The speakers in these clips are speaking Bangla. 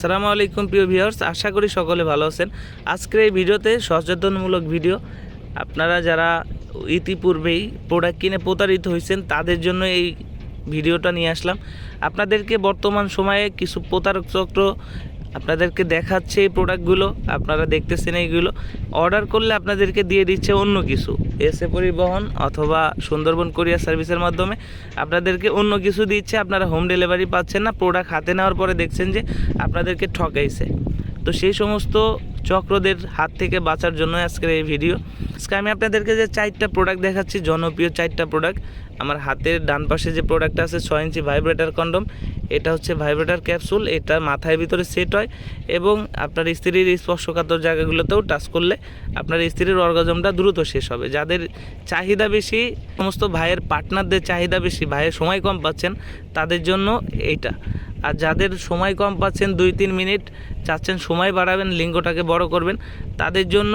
আসসালামু আলাইকুম, প্রিয় ভিউয়ার্স আশা করি সকলে ভালো আছেন। আজকের এই ভিডিওতে সচেতনমূলক ভিডিও। আপনারা যারা ইতিপূর্বেই প্রোডাক্ট কিনে প্রতারিত হয়েছেন, তাদের জন্য এই ভিডিওটা নিয়ে আসলাম। আপনাদেরকে বর্তমান সময়ে কিছু প্রতারক চক্র আপনাদেরকে দেখাচ্ছে এই প্রোডাক্টগুলো আপনারা দেখতেছেন এইগুলো। অর্ডার করলে আপনাদেরকে দিয়ে দিচ্ছে অন্য কিছু। এসে পরিবহন অথবা সুন্দরবন কোরিয়ার সার্ভিসের মাধ্যমে আপনাদেরকে অন্য কিছু দিচ্ছে, আপনারা হোম ডেলিভারি পাচ্ছেন না। প্রোডাক্ট হাতে নেওয়ার পরে দেখছেন যে আপনাদেরকে ঠকাইছে। তো সেই সমস্ত চক্রদের হাত থেকে বাঁচার জন্য আজকের এই ভিডিও। আজকে আমি আপনাদেরকে যে চারটা প্রোডাক্ট দেখাচ্ছি, জনপ্রিয় চারটা প্রোডাক্ট আমার হাতের ডান পাশে যে প্রোডাক্টটা আছে, ছয় ইঞ্চি ভাইব্রেটার কন্ডম এটা হচ্ছে ভাইব্রেটার ক্যাপসুল এটা মাথায় ভিতরে সেট হয় এবং আপনার স্ত্রীর স্পর্শকাতর জায়গাগুলোতেও টাচ করলে আপনার স্ত্রীর অর্গাজমটা দ্রুত শেষ হবে। যাদের চাহিদা বেশি, সমস্ত ভাইয়ের পার্টনারদের চাহিদা বেশি, ভাইয়ের সময় কম পাচ্ছেন, তাদের জন্য এইটা। আর যাদের সময় কম পাচ্ছেন দুই তিন মিনিট, চাচ্ছেন সময় বাড়াবেন, লিঙ্গটাকে বড় করবেন, তাদের জন্য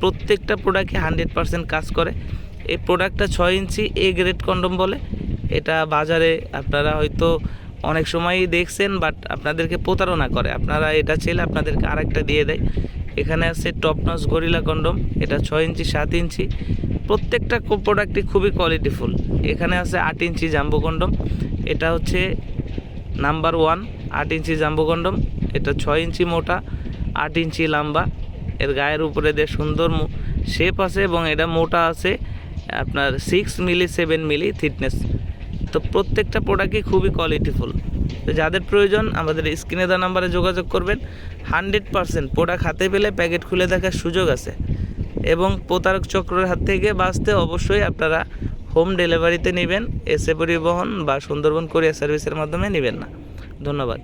প্রত্যেকটা প্রোডাক্টে হান্ড্রেড পারসেন্ট কাজ করে। এই প্রোডাক্টটা ছয় ইঞ্চি এ গ্রেড কন্ডম বলে। এটা বাজারে আপনারা হয়তো অনেক সময়ই দেখছেন বাট আপনাদেরকে প্রতারণা করে। আপনারা এটা ছেলে আপনাদেরকে আরেকটা দিয়ে দেয়। এখানে আছে টপনস গরিলা কন্ডম এটা ছয় ইঞ্চি, সাত ইঞ্চি। প্রত্যেকটা প্রোডাক্টই খুবই কোয়ালিটিফুল এখানে আছে আট ইঞ্চি জাম্বো কন্ডম এটা হচ্ছে নাম্বার ওয়ান, আট ইঞ্চি জাম্বো কন্ডম এটা ছয় ইঞ্চি মোটা, আট ইঞ্চি লম্বা। এর গায়ের উপরে দিয়ে সুন্দর শেপ আছে এবং এটা মোটা আছে আপনার six milli seven milli thickness তো প্রত্যেকটা প্রোডাক্টই খুবই কোয়ালিটিফুল তো যাদের প্রয়োজন, আমাদের স্ক্রিনে দেওয়া নাম্বারে যোগাযোগ করবেন। হান্ড্রেড পারসেন্ট প্রোডাক্ট হাতে পেলে প্যাকেট খুলে দেখার সুযোগ আছে। এবং প্রতারক চক্রের হাত থেকে বাঁচতে অবশ্যই আপনারা হোম ডেলিভারিতে নেবেন এসে পরিবহন বা সুন্দরবন কোরিয়া সার্ভিসের মাধ্যমে নেবেন না। ধন্যবাদ।